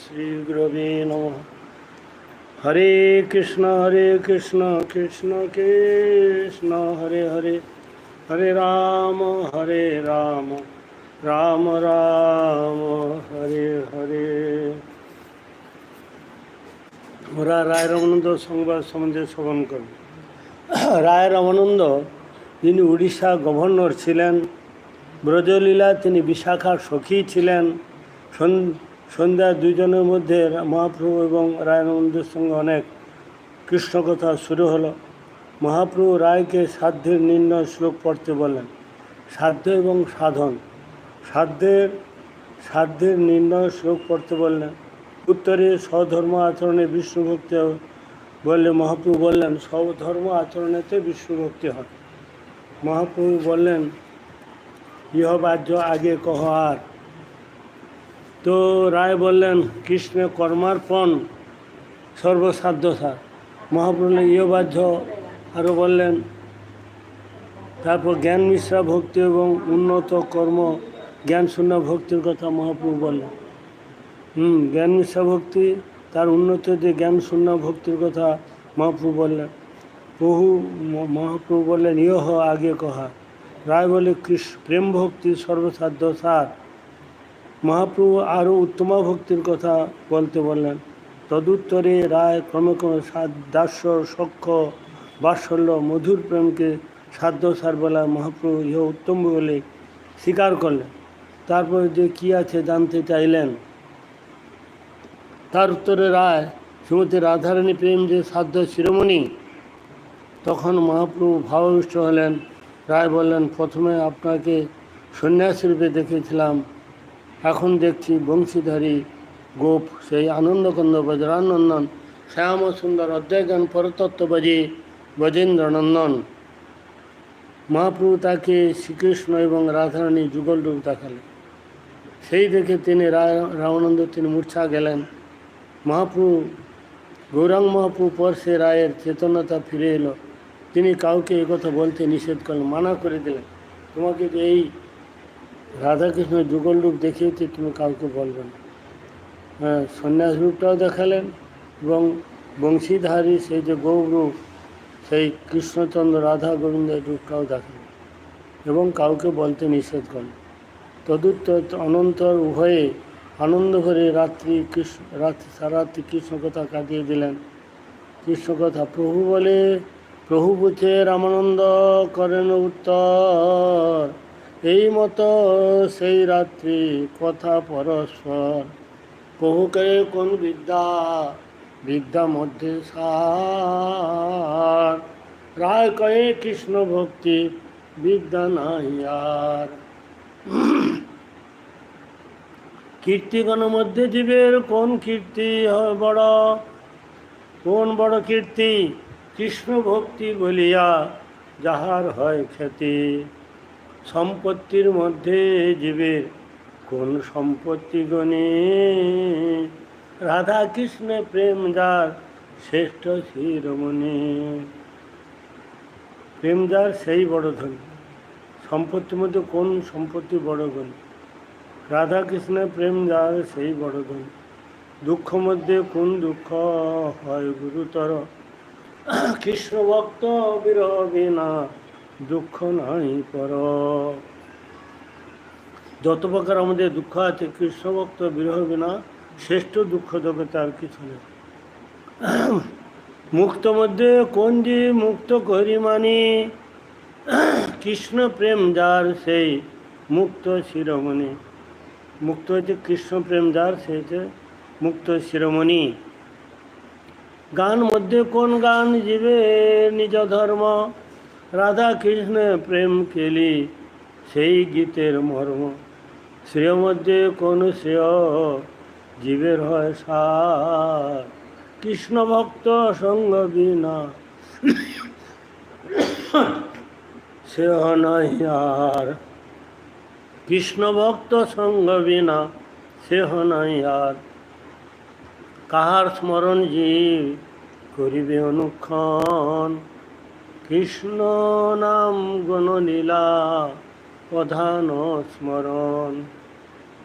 শ্রীগুরবে নমঃ। হরে কৃষ্ণ হরে কৃষ্ণ কৃষ্ণ কৃষ্ণ, হরে হরে। হরে রাম হরে রাম রাম রাম, হরে হরে। ওরা রায় রামানন্দ সংবাদ সম্বন্ধে শ্রবণ করব। রায় রামানন্দ, যিনি উড়িষ্যা গভর্নর ছিলেন, ব্রজলীলা, তিনি বিশাখার সখী ছিলেন সন্ধ্যা দুজনের মধ্যে মহাপ্রভু এবং রায়নন্দের সঙ্গে অনেক কৃষ্ণ কথা শুরু হলো। মহাপ্রভু রায়কে সাধ্যের নির্ণয় শ্লোক পড়তে বললেন, সাধ্য এবং সাধন। সাধ্যের সাধ্যের নির্ণয় শ্লোক পড়তে বললেন। উত্তরে স্বধর্ম আচরণে বিষ্ণুভক্তি বললে মহাপ্রভু বললেন, স্বধর্ম আচরণেতে বিষ্ণুভক্তি হয়। মহাপ্রভু বললেন ইহবাহ্য আগে কহ আর। তো রায় বললেন, কৃষ্ণে কর্মার্পণ সর্বসাধ্য সার বললেন ইহবাহ্য আরও বললেন, তারপর জ্ঞান মিশ্রা ভক্তি এবং উন্নত কর্ম, জ্ঞান শূন্য ভক্তির কথা মহাপ্রভু বললেন। হুম, জ্ঞান মিশ্রা ভক্তি, তার উন্নত যে জ্ঞান শূন্য ভক্তির কথা মহাপ্রভু বললেন। বহু মহাপ্রভু বললেন, ইহ আগে কহা। রায় বলে, কৃষ্ণ, প্রেম ভক্তি সর্বসাধ্য সার মহাপ্রভু আরও উত্তমা ভক্তির কথা বলতে বললেন। তদুত্তরে রায় ক্রমে ক্রমে দাস্য, সক্ষ, বাৎসল্য, মধুর প্রেমকে সাধ্য সার বলা মহাপ্রভু ইহ উত্তম বলে স্বীকার করলেন। তারপরে যে কি আছে জানতে চাইলেন? তার উত্তরে রায়, শ্রীমতী রাধারানী প্রেম যে সাধ্য শিরোমণি? তখন মহাপ্রভু ভাবাবিষ্ট হলেন। রায় বললেন, প্রথমে আপনাকে সন্ন্যাসী রূপে দেখেছিলাম। এখন দেখছি বংশীধারী গোপ সেই আনন্দকন্দ বজ্রানন্দন শ্যাম সুন্দর অধ্যয়জ্ঞান পরতত্ত্ববাজি বজেন্দ্রনন্দন। মহাপ্রভু তাকে শ্রীকৃষ্ণ এবং রাধারানী যুগল রূপ দেখালেন। সেই দেখে তিনি রামানন্দ তিনি মূর্ছা গেলেন। মহাপ্রভু, গৌরাঙ্গ মহাপ্রভু পর সে রায়ের চেতনতা ফিরে এলো। তিনি কাউকে কথা বলতে নিষেধ করলেন, মানা করে দিলেন। তোমাকে এই রাধাকৃষ্ণের যুগল রূপ দেখিয়েছে, তুমি কাউকে বলবে না। হ্যাঁ সন্ন্যাস রূপটাও দেখালেন এবং বংশীধারী সেই যে গৌরূপ সেই কৃষ্ণচন্দ্র রাধা গোবিন্দের রূপটাও দেখালেন এবং কাউকে বলতে নিষেধ করেন তদুত্তর অনন্তর উভয়ে আনন্দ করে রাত্রি কৃষ্ণ, রাত্রি সারাত্রি কৃষ্ণ কথা কাটিয়ে দিলেন। কৃষ্ণ কথা প্রভু বলে, প্রভু বুঝে রামানন্দ করেন উত্তর। এই মতো সেই রাত্রি কথা পরস্পর। প্রভুকে কোন বিদ্যা বিদ্যা মধ্যে সার। রায় কয়ে কৃষ্ণ ভক্তি, বিদ্যা নাই আর। কীর্তিগণ মধ্যে জীবের কোন কীর্তি বড়? কোন বড় কীর্তি? কৃষ্ণ ভক্তি বলিয়া যাহার হয় খ্যাতি। সম্পত্তির মধ্যে জীবের কোন সম্পত্তি গণে? রাধা কৃষ্ণ প্রেম যার শ্রেষ্ঠ শিরোমণি। প্রেম যার সেই বড় ধনী। সম্পত্তির মধ্যে কোন সম্পত্তি বড় গণী? রাধা কৃষ্ণের প্রেম যার সেই বড় ধনী। দুঃখ মধ্যে কোন দুঃখ হয় গুরুতর? কৃষ্ণ ভক্ত বিরহ দুঃখ নাই পর। যত প্রকার আমাদের দুঃখ আছে, কৃষ্ণ ভক্ত বিরহ বিনা, শ্রেষ্ঠ দুঃখ জগতে আর কিছু নেই মুক্ত মধ্যে কোন যে মুক্ত করি মানি? কৃষ্ণ প্রেম যার সেই মুক্ত শিরোমণি। মুক্ত হচ্ছে কৃষ্ণ প্রেম যার সেই হচ্ছে মুক্ত শিরোমণি। গান মধ্যে কোন গান জীবে নিজ ধর্ম? রাধা কৃষ্ণ প্রেম কেলি সেই গীতের মর্ম। শ্রেয় মধ্যে কোন শ্রেয় জীবের হয় সার। কৃষ্ণ ভক্ত সঙ্গ বিনা, শ্রেয় নাই আর। কৃষ্ণ ভক্ত সঙ্গ বিনা সেহ নাই আর। কাহার স্মরণ জীব করিবে অনুক্ষণ? কৃষ্ণ নাম গণলীলা প্রধান স্মরণ।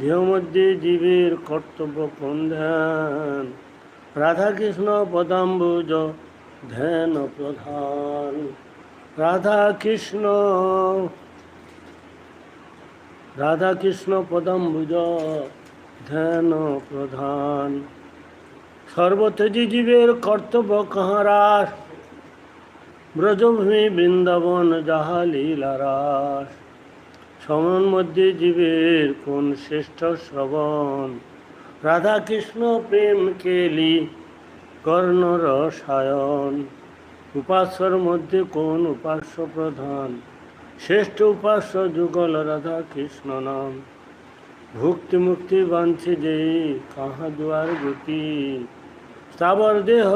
দেহ মধ্যে জীবের কর্তব্য কোন ধ্যান রাধাকৃষ্ণ পদাম্বুজ ধ্যান প্রধান। রাধা কৃষ্ণ রাধা কৃষ্ণ পদাম্বুজ ধ্যান প্রধান। সর্বতেজি জীবের কর্তব্য কাহারাস ব্রজভূমি বৃন্দাবন, যাহা লীলারাস সমন মধ্যে জীবের কোন শ্রেষ্ঠ শ্রবণ? রাধা কৃষ্ণ প্রেম কেলি কর্ণ রসায়ন? উপাস্যর মধ্যে কোন উপাস্য প্রধান? শ্রেষ্ঠ উপাস্য যুগল রাধা কৃষ্ণ নাম। ভুক্তি মুক্তি বাঞ্ছে যে, কাহা দুয়ার গতি? স্থাবর দেহ,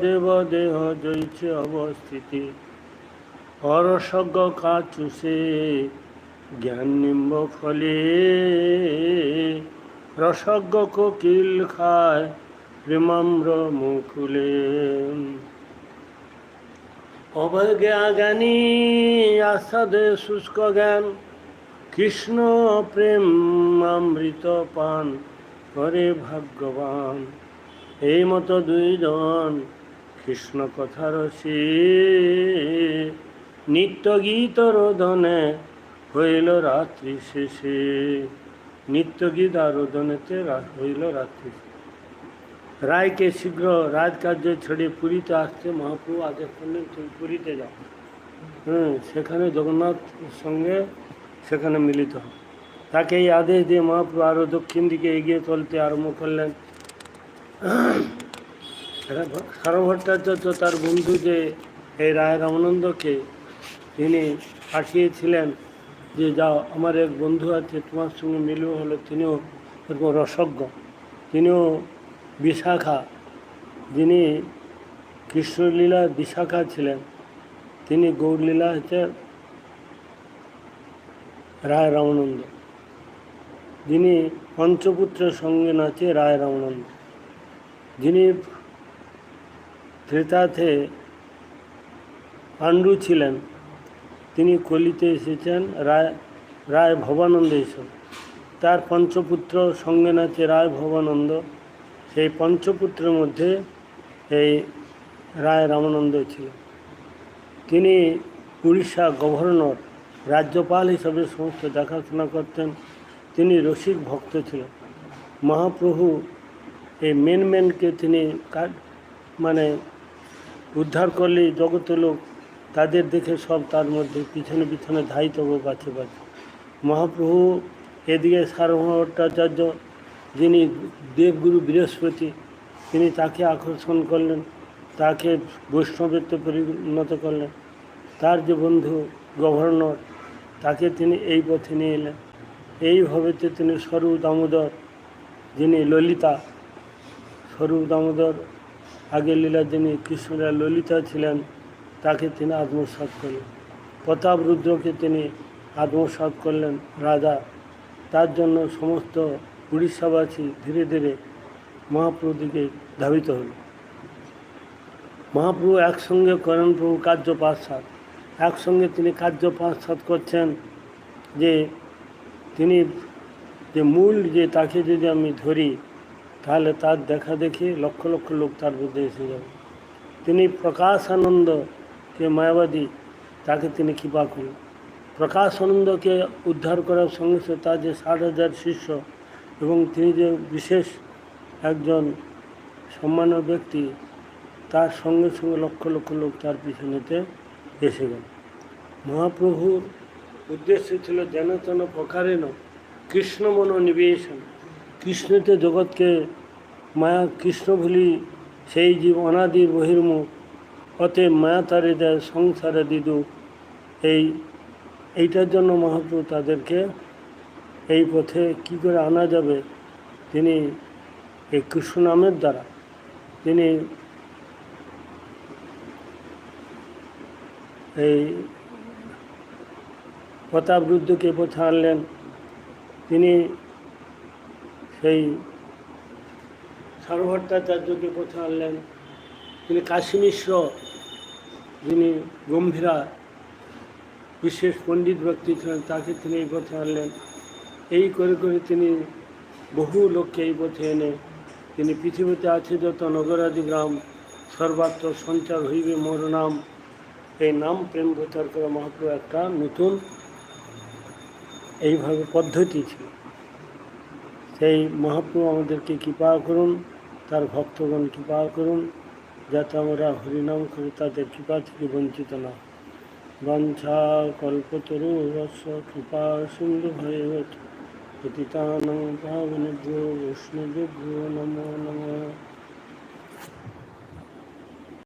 দেব দেহ জয়ছে অবস্থিতি। অরসজ্ঞ কাচুষে জ্ঞান নিম্ব ফলে। রসজ্ঞ কোকিল খায় প্রেমাম্র মুকুলে। অবজ্ঞা জ্ঞানী আস্বাদে শুষ্ক জ্ঞান, কৃষ্ণ প্রেম অমৃত পান, করে ভাগ্যবান। এই মতো দুইজন কৃষ্ণ কথার সে নিত্য গীত রোদনে হইল রাত্রি শেষে। নিত্য গীত আর রোদনেতে হইল রাত্রি রায়কে শীঘ্র রাজকার্য ছেড়ে পুরীতে আসতে মহাপ্রভু আদেশ করলেন, তুমি পুরীতে যাও। হ্যাঁ সেখানে জগন্নাথ সঙ্গে সেখানে মিলিত হও তাকে এই আদেশ দিয়ে মহাপ্রভু আরও দক্ষিণ দিকে এগিয়ে চলতে আরম্ভ করলেন। সারা ভট্টাচার্য তার বন্ধু যে এই রায় রামানন্দকে তিনি পাঠিয়েছিলেন যে যাও, আমার এক বন্ধু আছে, তোমার সঙ্গে মিলিত হলো তিনিও এরকম রসজ্ঞ। তিনিও বিশাখা। যিনি কৃষ্ণলীলা বিশাখা ছিলেন, তিনি গৌরলীলা হচ্ছে রায় রামানন্দ যিনি পঞ্চপুত্রের সঙ্গে নাচে রায় রামানন্দ যিনি ত্রেতাতে পাণ্ডু ছিলেন, তিনি কলিতে এসেছেন, রায় রায় ভবানন্দ এসব তার পঞ্চপুত্র সঙ্গে নাচে রায় ভবানন্দ সেই পঞ্চপুত্রের মধ্যে এই রায় রামানন্দ ছিলেন। তিনি উড়িষ্যা গভর্নর, রাজ্যপাল হিসাবে সমস্ত দেখাশোনা করতেন। তিনি রসিক ভক্ত ছিলেন। মহাপ্রভু এই মেন মেনকে তিনি মানে উদ্ধার করলে জগতে লোক তাদের দেখে সব তার মধ্যে পিছনে পিছনে ধাই তব বাছে বাছে মহাপ্রভু এদিকে সার্বভট্টাচার্য যিনি দেবগুরু বৃহস্পতি, তিনি তাকে আকর্ষণ করলেন, তাকে বৈষ্ণবেত্ব পরিণত করলেন। তার যে বন্ধু গভর্নর, তাকে তিনি এই পথে নিয়ে এলেন। এইভাবেতে তিনি স্বরূপ দামোদর যিনি ললিতা স্বরূপ দামোদর আগে লীলা যিনি কৃষ্ণরা ললিতা ছিলেন, তাকে তিনি আত্মসাৎ করলেন। প্রতাপ রুদ্রকে তিনি আত্মসাৎ করলেন রাজা। তার জন্য সমস্ত উড়িষ্যাবাসী ধীরে ধীরে মহাপ্রভুর দিকে ধাবিত হল। মহাপ্রভু একসঙ্গে করেন প্রভু কার্য পাশ্চাত একসঙ্গে তিনি কার্য পাশ্চাত করছেন যে তিনি, যে মূল যে তাকে যদি আমি ধরি তাহলে তার দেখা দেখি লক্ষ লক্ষ লোক তার মধ্যে এসে যাবে। তিনি প্রকাশ আনন্দকে মায়াবাদী, তাকে তিনি কৃপা করলেন। প্রকাশ আনন্দকে উদ্ধার করার সঙ্গে সঙ্গে তার যে ষাট হাজার শিষ্য এবং তিনি যে বিশেষ একজন সম্মানীয় ব্যক্তি, তার সঙ্গে সঙ্গে লক্ষ লক্ষ লোক তার পিছনেতে এসে গেল। মহাপ্রভুর উদ্দেশ্য ছিল যেন তেন প্রকারেণ কৃষ্ণ মনোনিবেশন কৃষ্ণতে জগৎকে মায়া কৃষ্ণ ভুলি সেই জীব অনাদি বহির্মুখ অতএব মায়া তারে দেয় সংসারে দিদু। এই এইটার জন্য মহাপ্রভু তাদেরকে এই পথে কি করে আনা যাবে? তিনি এই কৃষ্ণ নামের দ্বারা। তিনি এই প্রতাপ রুদ্রকে পথে আনলেন। তিনি সেই সারভট্টাচার্যকে পথে আনলেন। তিনি কাশী মিশ্র, যিনি গম্ভীরা, বিশেষ পণ্ডিত ব্যক্তি ছিলেন, তাকে তিনি এই পথে আনলেন। এই করে করে তিনি বহু লোককে এই পথে এনে তিনি পৃথিবীতে আছে যত নগরাদি গ্রাম, সর্বাত্র সঞ্চার হইবে মোর নাম। এই নাম প্রেম প্রচার করা মহাপ্রভু একটা নতুন এইভাবে পদ্ধতি ছিল। সেই মহাপ্রভু আমাদেরকে কৃপা করুন, তার ভক্তগণ কৃপা করুন, যাতে আমরা হরিনাম করে তাদের কৃপা থেকে বঞ্চিত না বাঞ্ছা কল্পতরু রস কৃপা সিন্ধু হয়ে পতিতানং পাবনেভ্যো বৈষ্ণবেভ্যো নমো নমঃ।